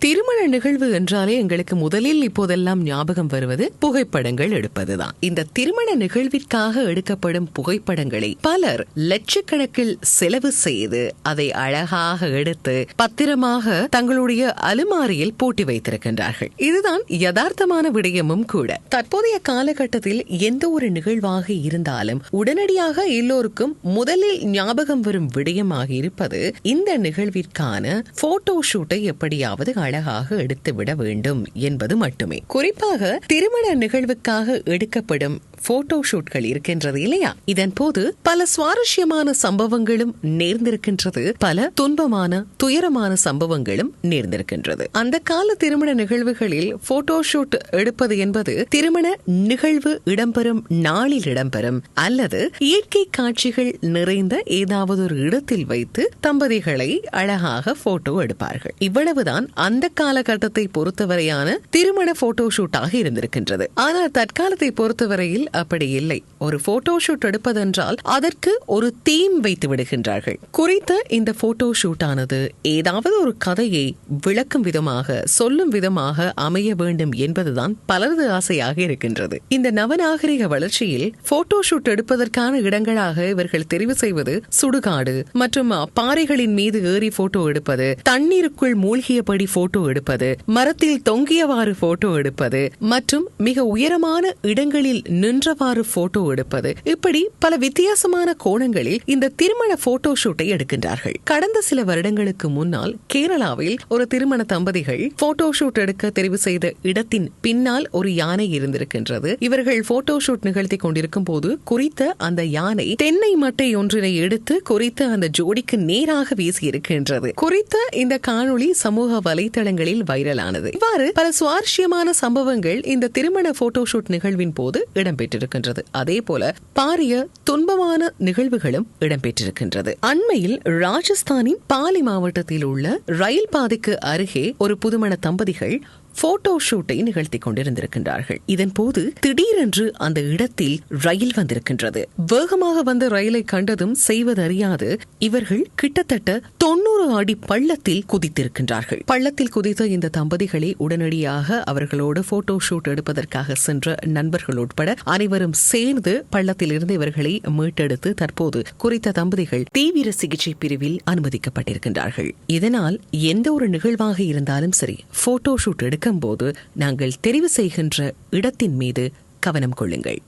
திருமண நிகழ்வு என்றாலே எங்களுக்கு முதலில் இப்போதெல்லாம் ஞாபகம் வருவது புகைப்படங்கள் எடுப்பதுதான். இந்த திருமண நிகழ்விற்காக எடுக்கப்படும் புகைப்படங்களை பலர் லட்சக்கணக்கில் செலவு செய்து அதை அழகாக எடுத்து பத்திரமாக தங்களுடைய அலுமாரியில் பூட்டி வைத்திருக்கின்றார்கள். இதுதான் யதார்த்தமான விடயமும் கூட. தற்போதைய காலகட்டத்தில் எந்த ஒரு நிகழ்வாக இருந்தாலும் உடனடியாக எல்லோருக்கும் முதலில் ஞாபகம் வரும் விடயமாக இருப்பது இந்த நிகழ்விற்கான போட்டோ ஷூட்டை எப்படியாவது அழகாக எடுத்துவிட வேண்டும் என்பது மட்டுமே. குறிப்பாக திருமண நிகழ்வுக்காக எடுக்கப்படும் போட்டோ ஷூட்கள் இருக்கின்றது இல்லையா? இதன் போது பல சுவாரஸ்யமான சம்பவங்களும் நேர்ந்திருக்கின்றது. பல துன்பமான துயரமான சம்பவங்களும் நேர்ந்திருக்கின்றது. அந்த கால திருமண நிகழ்வுகளில் போட்டோ ஷூட் எடுப்பது என்பது திருமண நிகழ்வு இடம்பெறும் நாளில் இடம்பெறும் அல்லது இயற்கை காட்சிகள் நிறைந்த ஏதாவது ஒரு இடத்தில் வைத்து தம்பதிகளை அழகாக போட்டோ எடுப்பார்கள். இவ்வளவுதான் அந்த காலகட்டத்தை பொறுத்தவரையான திருமண போட்டோ ஷூட்டாக இருந்திருக்கின்றது. ஆனால் தற்காலத்தை பொறுத்தவரையில் அப்படி இல்லை. ஒரு போட்டோ ஷூட் எடுப்பதென்றால் அதற்கு ஒரு தீம் வைத்து விடுகின்றார்கள். குறித்த இந்த போட்டோ ஷூட்டானது ஏதாவது ஒரு கதையை விளக்கும் விதமாக சொல்லும் விதமாக அமைய வேண்டும் என்பதுதான் பலரது ஆசையாக இருக்கின்றது. இந்த நவநாகரிக வளர்ச்சியில் போட்டோ ஷூட் எடுப்பதற்கான இடங்களாக இவர்கள் தெரிவு செய்வது சுடுகாடு மற்றும் பாறைகளின் மீது ஏறி போட்டோ எடுப்பது தண்ணீருக்குள் மூழ்கியபடி போட்டோ எடுப்பது மரத்தில் தொங்கியவாறு போட்டோ எடுப்பது மற்றும் மிக உயரமான இடங்களில் நின்றவாறு போட்டோ எடுப்பது. இப்படி பல வித்தியாசமான கோணங்களில் இந்த திருமண போட்டோ ஷூட்டை எடுக்கின்றார்கள். கடந்த சில வருடங்களுக்கு முன்னால் கேரளாவில் ஒரு திருமண தம்பதிகள் போட்டோ ஷூட் எடுக்க தெரிவு செய்த இடத்தின் பின்னால் ஒரு யானை இருந்திருக்கின்றது. இவர்கள் போட்டோ ஷூட் நிகழ்த்தி கொண்டிருக்கும் போது குறித்த அந்த யானை தென்னை மட்டை ஒன்றினை எடுத்து குறித்த அந்த ஜோடிக்கு நேராக வீசியிருக்கின்றது. குறித்த இந்த காணொளி சமூக வலைதளங்களில் வைரலானது. இவ்வாறு பல சுவாரஸ்யமான சம்பவங்கள் இந்த திருமண போட்டோஷூட் நிகழ்வின் போது இடம்பெற்றிருக்கின்றது. அதே போல பாரிய துன்பமான நிகழ்வுகளும் இடம்பெற்றிருக்கின்றது. அண்மையில் ராஜஸ்தானின் பாலி மாவட்டத்தில் உள்ள ரயில் பாதைக்கு அருகே ஒரு புதுமண தம்பதிகள் போட்டோ ஷூட்டை நிகழ்த்தி கொண்டிருந்திருக்கின்றார்கள். இதன் போது திடீரென்று அந்த இடத்தில் ரயில் வந்திருக்கின்றது. வேகமாக வந்த ரயிலை கண்டதும் செய்வதறியாது இவர்கள் கிட்டத்தட்ட தொண்ணூறு அடி பள்ளத்தில் குதித்திருக்கின்றார்கள். பள்ளத்தில் குதித்த இந்த தம்பதிகளை உடனடியாக அவர்களோடு போட்டோ ஷூட் எடுப்பதற்காக சென்ற நண்பர்கள் உட்பட அனைவரும் சேர்ந்து பள்ளத்திலிருந்து இவர்களை மீட்டெடுத்து தற்போது குறித்த தம்பதிகள் தீவிர சிகிச்சை பிரிவில் அனுமதிக்கப்பட்டிருக்கின்றார்கள். இதனால் எந்த ஒரு நிகழ்வாக இருந்தாலும் சரி போட்டோ ஷூட் எடுக்கும்போது நாங்கள் தெரிவு செய்கின்ற இடத்தின் மீது கவனம் கொள்ளுங்கள்.